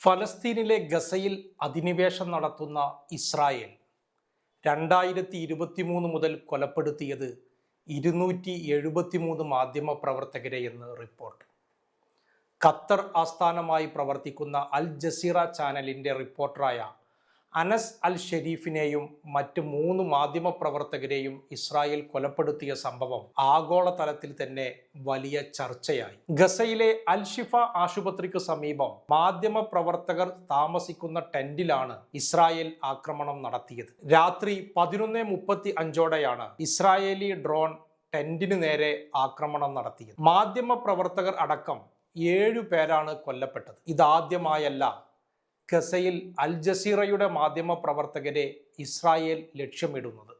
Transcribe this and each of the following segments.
ഫലസ്തീനിലെ ഗസയിൽ അധിനിവേശം നടത്തുന്ന ഇസ്രായേൽ രണ്ടായിരത്തി ഇരുപത്തി മൂന്ന് മുതൽ കൊലപ്പെടുത്തിയത് ഇരുന്നൂറ്റി എഴുപത്തിമൂന്ന് മാധ്യമ പ്രവർത്തകരെ എന്ന് റിപ്പോർട്ട്. ഖത്തർ ആസ്ഥാനമായി പ്രവർത്തിക്കുന്ന അൽ ജസീറ ചാനലിന്റെ റിപ്പോർട്ടറായ അനസ് അൽ ഷെരീഫിനെയും മറ്റ് മൂന്ന് മാധ്യമ പ്രവർത്തകരെയും ഇസ്രായേൽ കൊലപ്പെടുത്തിയ സംഭവം ആഗോളതലത്തിൽ തന്നെ വലിയ ചർച്ചയായി. ഗസയിലെ അൽ ഷിഫ ആശുപത്രിക്ക് സമീപം മാധ്യമ പ്രവർത്തകർ താമസിക്കുന്ന ടെന്റിലാണ് ഇസ്രായേൽ ആക്രമണം നടത്തിയത്. രാത്രി പതിനൊന്ന് മുപ്പത്തി അഞ്ചോടെയാണ് ഇസ്രായേലി ഡ്രോൺ ടെന്റിന് നേരെ ആക്രമണം നടത്തിയത്. മാധ്യമ പ്രവർത്തകർ അടക്കം ഏഴു പേരാണ് കൊല്ലപ്പെട്ടത്. ഇതാദ്യമായല്ല ഗസയിൽ അൽ ജസീറയുടെ മാധ്യമ പ്രവർത്തകരെ ഇസ്രായേൽ ലക്ഷ്യമിടുന്നത്.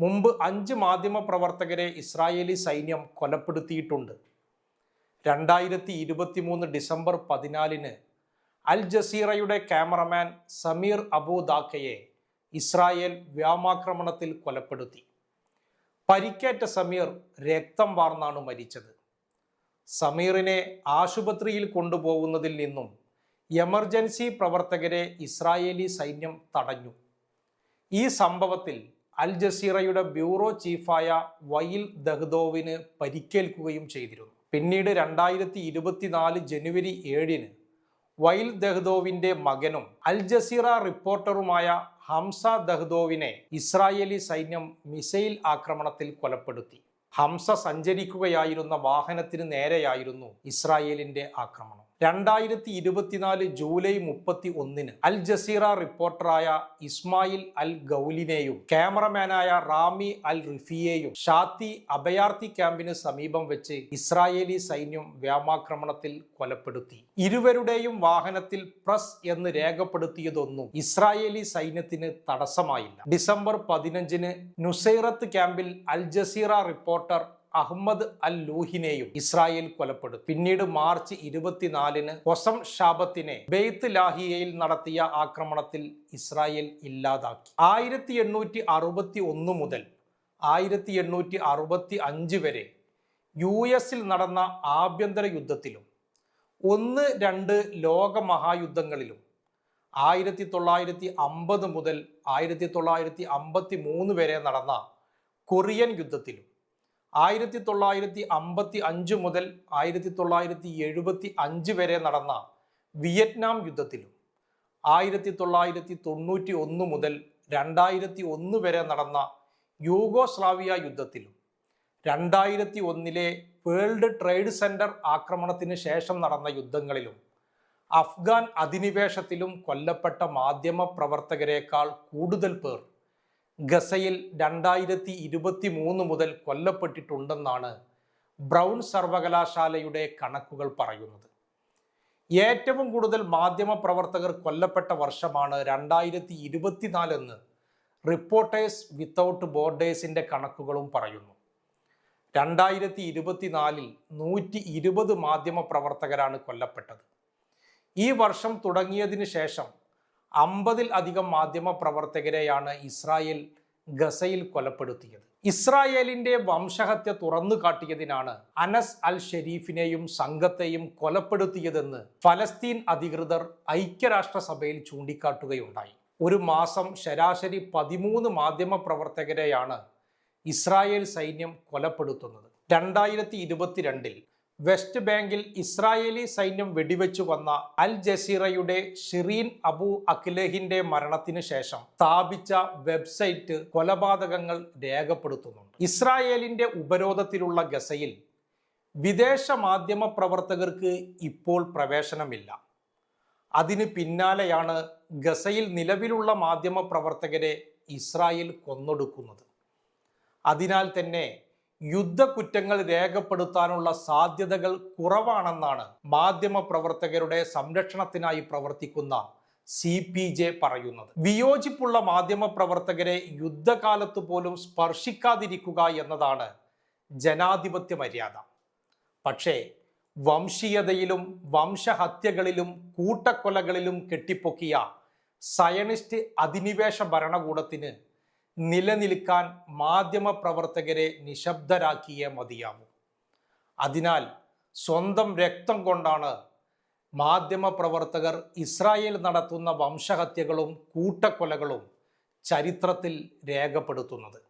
മുമ്പ് അഞ്ച് മാധ്യമ പ്രവർത്തകരെ ഇസ്രായേലി സൈന്യം കൊലപ്പെടുത്തിയിട്ടുണ്ട്. രണ്ടായിരത്തി ഇരുപത്തി മൂന്ന് ഡിസംബർ പതിനാലിന് അൽ ജസീറയുടെ ക്യാമറമാൻ സമീർ അബൂദാക്കയെ ഇസ്രായേൽ വ്യോമാക്രമണത്തിൽ കൊലപ്പെടുത്തി. പരിക്കേറ്റ സമീർ രക്തം വാർന്നാണ് മരിച്ചത്. സമീറിനെ ആശുപത്രിയിൽ കൊണ്ടുപോകുന്നതിൽ നിന്നും എമർജൻസി പ്രവർത്തകരെ ഇസ്രായേലി സൈന്യം തടഞ്ഞു. ഈ സംഭവത്തിൽ അൽ ജസീറയുടെ ബ്യൂറോ ചീഫായ വയിൽ ദഹ്ദോവിന് പരിക്കേൽക്കുകയും ചെയ്തിരുന്നു. പിന്നീട് രണ്ടായിരത്തി ഇരുപത്തിനാല് ജനുവരി ഏഴിന് വൈൽ ദഹ്ദോവിന്റെ മകനും അൽ ജസീറ റിപ്പോർട്ടറുമായ ഹംസ ദഹ്ദോവിനെ ഇസ്രായേലി സൈന്യം മിസൈൽ ആക്രമണത്തിൽ കൊലപ്പെടുത്തി. ഹംസ സഞ്ചരിക്കുകയായിരുന്ന വാഹനത്തിന് നേരെയായിരുന്നു ഇസ്രായേലിന്റെ ആക്രമണം. രണ്ടായിരത്തി ഇരുപത്തിനാല് ജൂലൈ മുപ്പത്തി ഒന്നിന് അൽ ജസീറ റിപ്പോർട്ടറായ ഇസ്മായിൽ അൽ ഗൌലിനെയും ക്യാമറമാനായ റാമി അൽ റിഫിയെയും ഷാത്തി അഭയാർത്ഥി ക്യാമ്പിന് സമീപം വെച്ച് ഇസ്രായേലി സൈന്യം വ്യോമാക്രമണത്തിൽ കൊലപ്പെടുത്തി. ഇരുവരുടെയും വാഹനത്തിൽ പ്രസ് എന്ന് രേഖപ്പെടുത്തിയതൊന്നും ഇസ്രായേലി സൈന്യത്തിന് തടസ്സമായില്ല. ഡിസംബർ പതിനഞ്ചിന് നുസൈറത്ത് ക്യാമ്പിൽ Al Jazeera reporter Ahmed Al ലൂഹിനെയും Israel കൊലപ്പെടുത്തി പിന്നീട് മാർച്ച് ഇരുപത്തിനാലിന് ഒസം ഷാബത്തിനെ ബെയ്ത്ത് ലാഹിയയിൽ നടത്തിയ ആക്രമണത്തിൽ ഇസ്രായേൽ ഇല്ലാതാക്കി. ആയിരത്തി എണ്ണൂറ്റി അറുപത്തി ഒന്ന് മുതൽ ആയിരത്തി എണ്ണൂറ്റി അറുപത്തി അഞ്ച് വരെ യു എസിൽ നടന്ന ആഭ്യന്തര യുദ്ധത്തിലും ഒന്ന് രണ്ട് ലോകമഹായുദ്ധങ്ങളിലും ആയിരത്തി തൊള്ളായിരത്തി അമ്പത് മുതൽ ആയിരത്തി തൊള്ളായിരത്തി അമ്പത്തി മൂന്ന് വരെ നടന്ന കൊറിയൻ യുദ്ധത്തിലും ആയിരത്തി തൊള്ളായിരത്തി അമ്പത്തി അഞ്ച് മുതൽ ആയിരത്തി തൊള്ളായിരത്തി എഴുപത്തി അഞ്ച് വരെ നടന്ന വിയറ്റ്നാം യുദ്ധത്തിലും ആയിരത്തി തൊള്ളായിരത്തി തൊണ്ണൂറ്റി ഒന്ന് മുതൽ രണ്ടായിരത്തി ഒന്ന് വരെ നടന്ന യൂഗോസ്ലാവിയ യുദ്ധത്തിലും രണ്ടായിരത്തി ഒന്നിലെ വേൾഡ് ട്രേഡ് സെന്റർ ആക്രമണത്തിന് ശേഷം നടന്ന യുദ്ധങ്ങളിലും അഫ്ഗാൻ അധിനിവേശത്തിലും കൊല്ലപ്പെട്ട മാധ്യമ പ്രവർത്തകരെക്കാൾ കൂടുതൽ പേർ ഗസയിൽ രണ്ടായിരത്തി ഇരുപത്തി മൂന്ന് മുതൽ കൊല്ലപ്പെട്ടിട്ടുണ്ടെന്നാണ് ബ്രൗൺ സർവകലാശാലയുടെ കണക്കുകൾ പറയുന്നത്. ഏറ്റവും കൂടുതൽ മാധ്യമപ്രവർത്തകർ കൊല്ലപ്പെട്ട വർഷമാണ് രണ്ടായിരത്തി ഇരുപത്തിനാലെന്ന് റിപ്പോർട്ടേഴ്സ് വിത്തൗട്ട് ബോർഡേഴ്സിന്റെ കണക്കുകളും പറയുന്നു. രണ്ടായിരത്തി ഇരുപത്തിനാലിൽ നൂറ്റി ഇരുപത് മാധ്യമ പ്രവർത്തകരാണ് കൊല്ലപ്പെട്ടത്. ഈ വർഷം തുടങ്ങിയതിന് ശേഷം അമ്പതിൽ അധികം മാധ്യമ പ്രവർത്തകരെയാണ് ഇസ്രായേൽ ഗസയിൽ കൊലപ്പെടുത്തിയത്. ഇസ്രായേലിന്റെ വംശഹത്യ തുറന്നു കാട്ടിയതിനാണ് അനസ് അൽ ഷെരീഫിനെയും സംഘത്തെയും കൊലപ്പെടുത്തിയതെന്ന് ഫലസ്തീൻ അധികൃതർ ഐക്യരാഷ്ട്രസഭയിൽ ചൂണ്ടിക്കാട്ടുകയുണ്ടായി. ഒരു മാസം ശരാശരി പതിമൂന്ന് മാധ്യമ പ്രവർത്തകരെയാണ് ഇസ്രായേൽ സൈന്യം കൊലപ്പെടുത്തുന്നത്. രണ്ടായിരത്തി ഇരുപത്തിരണ്ടിൽ വെസ്റ്റ് ബാങ്കിൽ ഇസ്രായേലി സൈന്യം വെടിവെച്ചു വന്ന അൽ ജസീറയുടെ ഷിറീൻ അബു അഖിലഹിന്റെ മരണത്തിന് ശേഷം സ്ഥാപിച്ച വെബ്സൈറ്റ് കൊലപാതകങ്ങൾ രേഖപ്പെടുത്തുന്നുണ്ട്. ഇസ്രായേലിന്റെ ഉപരോധത്തിലുള്ള ഗസയിൽ വിദേശ മാധ്യമ പ്രവർത്തകർക്ക് ഇപ്പോൾ പ്രവേശനമില്ല. അതിന് പിന്നാലെയാണ് ഗസയിൽ നിലവിലുള്ള മാധ്യമ പ്രവർത്തകരെ ഇസ്രായേൽ കൊന്നൊടുക്കുന്നത്. അതിനാൽ തന്നെ യുദ്ധക്കുറ്റങ്ങൾ രേഖപ്പെടുത്താനുള്ള സാധ്യതകൾ കുറവാണെന്നാണ് മാധ്യമ പ്രവർത്തകരുടെ സംരക്ഷണത്തിനായി പ്രവർത്തിക്കുന്ന സി പി ജെ പറയുന്നത്. വിയോജിപ്പുള്ള മാധ്യമ പ്രവർത്തകരെ യുദ്ധകാലത്ത് പോലും സ്പർശിക്കാതിരിക്കുക എന്നതാണ് ജനാധിപത്യ മര്യാദ. പക്ഷേ വംശീയതയിലും വംശഹത്യകളിലും കൂട്ടക്കൊലകളിലും കെട്ടിപ്പൊക്കിയ സയണിസ്റ്റ് അധിനിവേശ ഭരണകൂടത്തിന് നിലനിൽക്കാൻ മാധ്യമ പ്രവർത്തകരെ നിശബ്ദരാക്കിയേ മതിയാവും. അതിനാൽ സ്വന്തം രക്തം കൊണ്ടാണ് മാധ്യമ പ്രവർത്തകർ ഇസ്രായേൽ നടത്തുന്ന വംശഹത്യകളും കൂട്ടക്കൊലകളും ചരിത്രത്തിൽ രേഖപ്പെടുത്തുന്നത്.